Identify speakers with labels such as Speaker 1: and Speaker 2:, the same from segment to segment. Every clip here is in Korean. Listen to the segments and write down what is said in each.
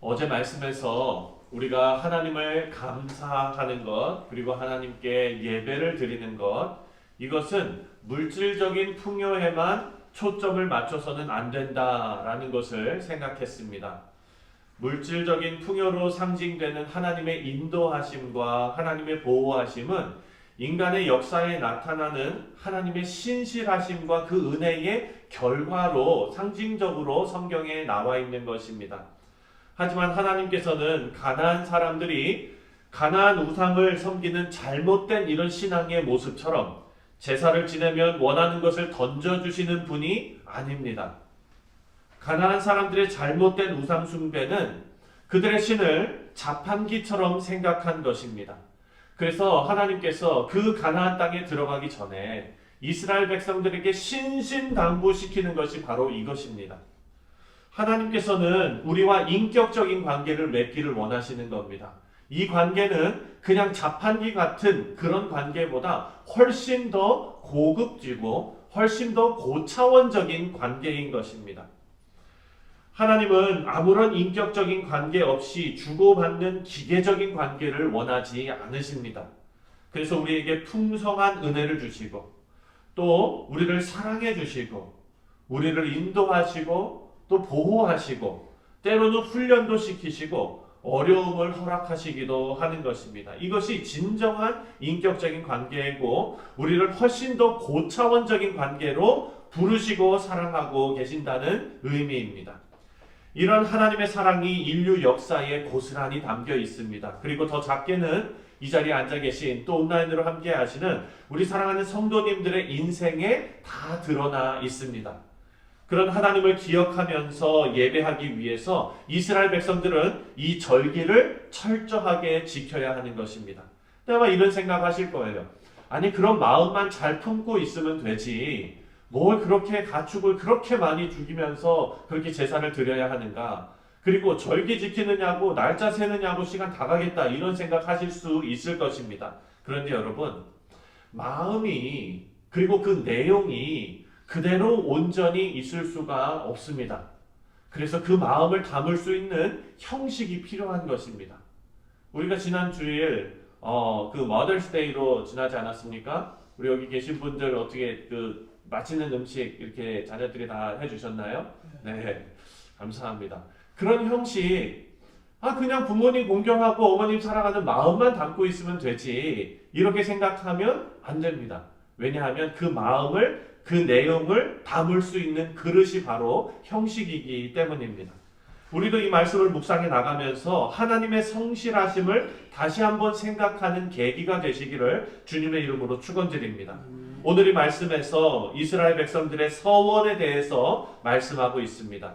Speaker 1: 어제 말씀에서 우리가 하나님을 감사하는 것, 그리고 하나님께 예배를 드리는 것, 이것은 물질적인 풍요에만 초점을 맞춰서는 안 된다라는 것을 생각했습니다. 물질적인 풍요로 상징되는 하나님의 인도하심과 하나님의 보호하심은 인간의 역사에 나타나는 하나님의 신실하심과 그 은혜의 결과로 상징적으로 성경에 나와 있는 것입니다. 하지만 하나님께서는 가나안 사람들이 가나안 우상을 섬기는 잘못된 이런 신앙의 모습처럼 제사를 지내면 원하는 것을 던져주시는 분이 아닙니다. 가나안 사람들의 잘못된 우상 숭배는 그들의 신을 자판기처럼 생각한 것입니다. 그래서 하나님께서 그 가나안 땅에 들어가기 전에 이스라엘 백성들에게 신신당부시키는 것이 바로 이것입니다. 하나님께서는 우리와 인격적인 관계를 맺기를 원하시는 겁니다. 이 관계는 그냥 자판기 같은 그런 관계보다 훨씬 더 고급지고 훨씬 더 고차원적인 관계인 것입니다. 하나님은 아무런 인격적인 관계 없이 주고받는 기계적인 관계를 원하지 않으십니다. 그래서 우리에게 풍성한 은혜를 주시고 또 우리를 사랑해 주시고 우리를 인도하시고 또 보호하시고 때로는 훈련도 시키시고 어려움을 허락하시기도 하는 것입니다. 이것이 진정한 인격적인 관계이고 우리를 훨씬 더 고차원적인 관계로 부르시고 사랑하고 계신다는 의미입니다. 이런 하나님의 사랑이 인류 역사에 고스란히 담겨 있습니다. 그리고 더 작게는 이 자리에 앉아 계신 또 온라인으로 함께 하시는 우리 사랑하는 성도님들의 인생에 다 드러나 있습니다. 그런 하나님을 기억하면서 예배하기 위해서 이스라엘 백성들은 이 절기를 철저하게 지켜야 하는 것입니다. 아마 이런 생각하실 거예요. 아니 그런 마음만 잘 품고 있으면 되지. 뭘 그렇게 가축을 그렇게 많이 죽이면서 그렇게 제사를 드려야 하는가? 그리고 절기 지키느냐고 날짜 세느냐고 시간 다 가겠다 이런 생각하실 수 있을 것입니다. 그런데 여러분 마음이 그리고 그 내용이 그대로 온전히 있을 수가 없습니다. 그래서 그 마음을 담을 수 있는 형식이 필요한 것입니다. 우리가 지난 주일 어, 그 머더스데이로 지나지 않았습니까? 우리 여기 계신 분들 어떻게 그 맛있는 음식 이렇게 자녀들이 다 해주셨나요? 네, 감사합니다. 그런 형식, 아 그냥 부모님 공경하고 어머님 사랑하는 마음만 담고 있으면 되지 이렇게 생각하면 안 됩니다. 왜냐하면 그 마음을 그 내용을 담을 수 있는 그릇이 바로 형식이기 때문입니다. 우리도 이 말씀을 묵상해 나가면서 하나님의 성실하심을 다시 한번 생각하는 계기가 되시기를 주님의 이름으로 축원드립니다. 오늘 이 말씀에서 이스라엘 백성들의 서원에 대해서 말씀하고 있습니다.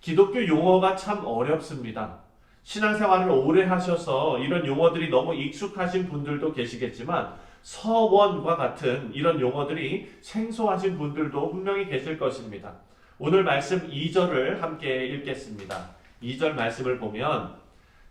Speaker 1: 기독교 용어가 참 어렵습니다. 신앙생활을 오래 하셔서 이런 용어들이 너무 익숙하신 분들도 계시겠지만 서원과 같은 이런 용어들이 생소하신 분들도 분명히 계실 것입니다. 오늘 말씀 2절을 함께 읽겠습니다. 2절 말씀을 보면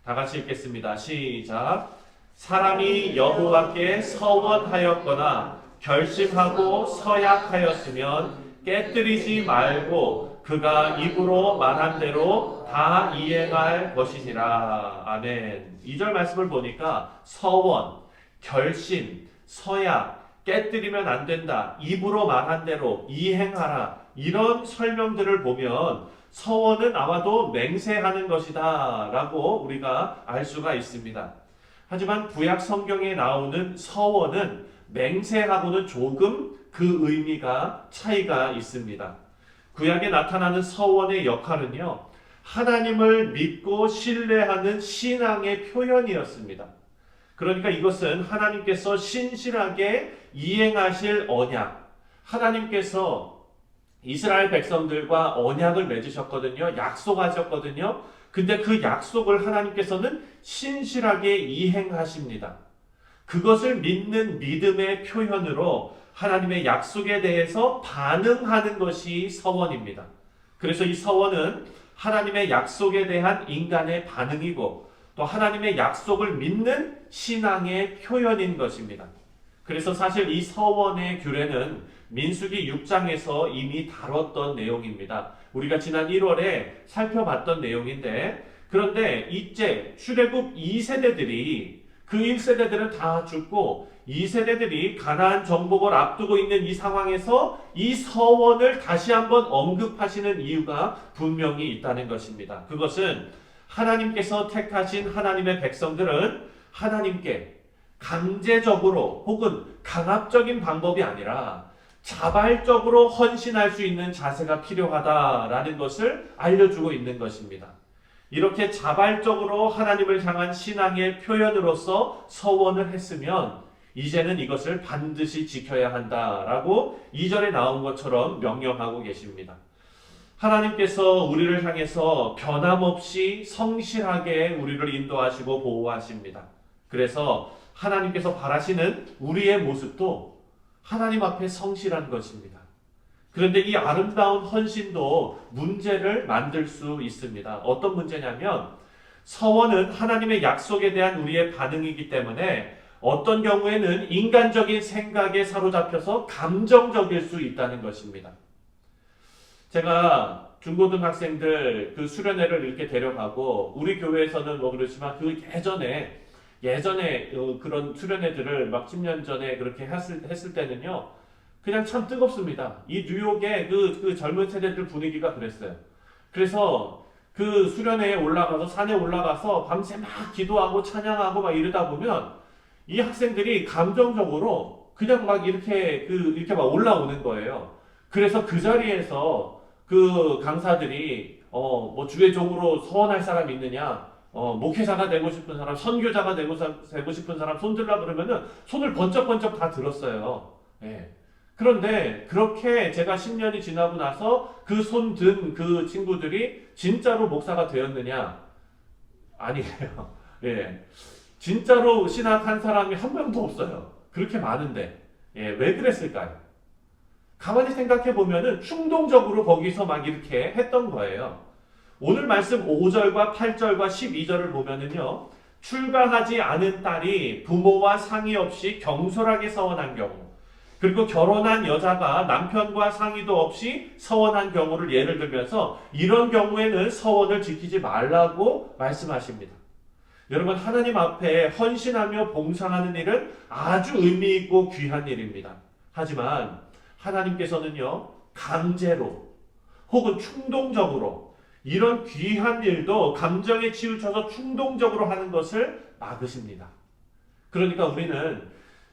Speaker 1: 다 같이 읽겠습니다. 시작. 사람이 여호와께 서원하였거나 결심하고 서약하였으면 깨뜨리지 말고 그가 입으로 말한 대로 다 이행할 것이니라. 아멘. 2절 말씀을 보니까 서원, 결심, 서약, 깨뜨리면 안 된다. 입으로 말한 대로 이행하라. 이런 설명들을 보면 서원은 아마도 맹세하는 것이다. 라고 우리가 알 수가 있습니다. 하지만 구약 성경에 나오는 서원은 맹세하고는 조금 그 의미가 차이가 있습니다. 구약에 나타나는 서원의 역할은요, 하나님을 믿고 신뢰하는 신앙의 표현이었습니다. 그러니까 이것은 하나님께서 신실하게 이행하실 언약, 하나님께서 이스라엘 백성들과 언약을 맺으셨거든요. 약속하셨거든요. 근데 그 약속을 하나님께서는 신실하게 이행하십니다. 그것을 믿는 믿음의 표현으로 하나님의 약속에 대해서 반응하는 것이 서원입니다. 그래서 이 서원은 하나님의 약속에 대한 인간의 반응이고 또 하나님의 약속을 믿는 신앙의 표현인 것입니다. 그래서 사실 이 서원의 규례는 민수기 6장에서 이미 다뤘던 내용입니다. 우리가 지난 1월에 살펴봤던 내용인데 그런데 이제 출애굽 2세대들이 그 1세대들은 다 죽고 2세대들이 가나안 정복을 앞두고 있는 이 상황에서 이 서원을 다시 한번 언급하시는 이유가 분명히 있다는 것입니다. 그것은 하나님께서 택하신 하나님의 백성들은 하나님께 강제적으로 혹은 강압적인 방법이 아니라 자발적으로 헌신할 수 있는 자세가 필요하다라는 것을 알려주고 있는 것입니다. 이렇게 자발적으로 하나님을 향한 신앙의 표현으로서 서원을 했으면 이제는 이것을 반드시 지켜야 한다라고 2절에 나온 것처럼 명령하고 계십니다. 하나님께서 우리를 향해서 변함없이 성실하게 우리를 인도하시고 보호하십니다. 그래서 하나님께서 바라시는 우리의 모습도 하나님 앞에 성실한 것입니다. 그런데 이 아름다운 헌신도 문제를 만들 수 있습니다. 어떤 문제냐면 서원은 하나님의 약속에 대한 우리의 반응이기 때문에 어떤 경우에는 인간적인 생각에 사로잡혀서 감정적일 수 있다는 것입니다. 제가 중고등학생들 그 수련회를 이렇게 데려가고 우리 교회에서는 뭐 그렇지만 그 예전에 예전에 어, 그런 수련회들을 막 10년 전에 그렇게 했을, 했을 때는요 그냥 참 뜨겁습니다. 이 뉴욕의 그, 그 젊은 세대들 분위기가 그랬어요. 그래서 그 수련회에 올라가서 산에 올라가서 밤새 막 기도하고 찬양하고 막 이러다 보면 이 학생들이 감정적으로 그냥 막 이렇게 그 이렇게 막 올라오는 거예요. 그래서 그 자리에서 그 강사들이 어 뭐 주례적으로 서원할 사람 있느냐? 어 목회자가 되고 싶은 사람, 선교자가 되고, 사- 되고 싶은 사람 손 들라 그러면은 손을 번쩍번쩍 다 들었어요. 예. 그런데 그렇게 제가 10년이 지나고 나서 그 손 든 그 친구들이 진짜로 목사가 되었느냐? 아니에요. 예. 진짜로 신학 한 사람이 한 명도 없어요. 그렇게 많은데. 예, 왜 그랬을까요? 가만히 생각해 보면은 충동적으로 거기서 막 이렇게 했던 거예요. 오늘 말씀 5절과 8절과 12절을 보면은요. 출가하지 않은 딸이 부모와 상의 없이 경솔하게 서원한 경우, 그리고 결혼한 여자가 남편과 상의도 없이 서원한 경우를 예를 들면서 이런 경우에는 서원을 지키지 말라고 말씀하십니다. 여러분 하나님 앞에 헌신하며 봉사하는 일은 아주 의미 있고 귀한 일입니다. 하지만 하나님께서는요 강제로 혹은 충동적으로 이런 귀한 일도 감정에 치우쳐서 충동적으로 하는 것을 막으십니다. 그러니까 우리는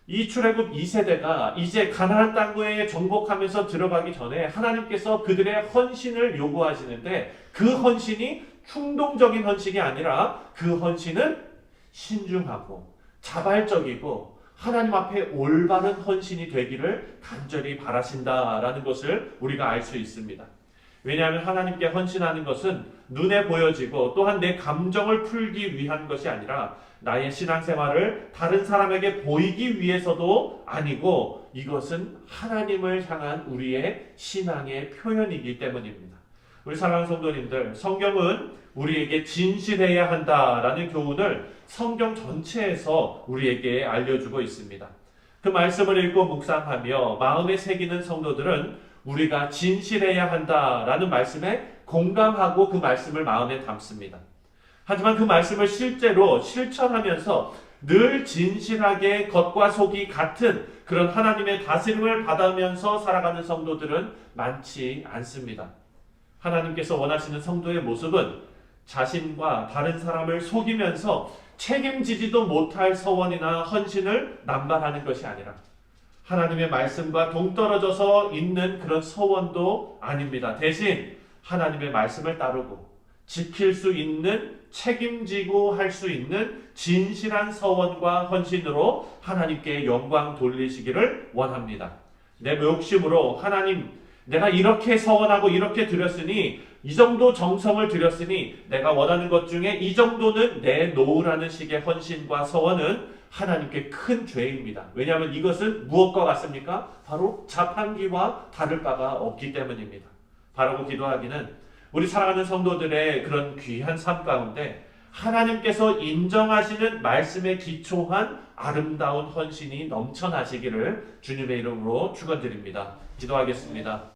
Speaker 1: 이 출애굽 2세대가 이제 가나안 땅에 정복하면서 들어가기 전에 하나님께서 그들의 헌신을 요구하시는데 그 헌신이 충동적인 헌신이 아니라 그 헌신은 신중하고 자발적이고 하나님 앞에 올바른 헌신이 되기를 간절히 바라신다라는 것을 우리가 알 수 있습니다. 왜냐하면 하나님께 헌신하는 것은 눈에 보여지고 또한 내 감정을 풀기 위한 것이 아니라 나의 신앙생활을 다른 사람에게 보이기 위해서도 아니고 이것은 하나님을 향한 우리의 신앙의 표현이기 때문입니다. 우리 사랑하는 성도님들, 성경은 우리에게 진실해야 한다라는 교훈을 성경 전체에서 우리에게 알려주고 있습니다. 그 말씀을 읽고 묵상하며 마음에 새기는 성도들은 우리가 진실해야 한다라는 말씀에 공감하고 그 말씀을 마음에 담습니다. 하지만 그 말씀을 실제로 실천하면서 늘 진실하게 겉과 속이 같은 그런 하나님의 다스림을 받으면서 살아가는 성도들은 많지 않습니다. 하나님께서 원하시는 성도의 모습은 자신과 다른 사람을 속이면서 책임지지도 못할 서원이나 헌신을 남발하는 것이 아니라 하나님의 말씀과 동떨어져서 있는 그런 서원도 아닙니다. 대신 하나님의 말씀을 따르고 지킬 수 있는 책임지고 할 수 있는 진실한 서원과 헌신으로 하나님께 영광 돌리시기를 원합니다. 내 욕심으로 하나님 내가 이렇게 서원하고 이렇게 드렸으니 이 정도 정성을 들였으니 내가 원하는 것 중에 이 정도는 내놓으라는 식의 헌신과 서원은 하나님께 큰 죄입니다. 왜냐하면 이것은 무엇과 같습니까? 바로 자판기와 다를 바가 없기 때문입니다. 바라고 기도하기는 우리 사랑하는 성도들의 그런 귀한 삶 가운데 하나님께서 인정하시는 말씀에 기초한 아름다운 헌신이 넘쳐나시기를 주님의 이름으로 축원드립니다. 기도하겠습니다.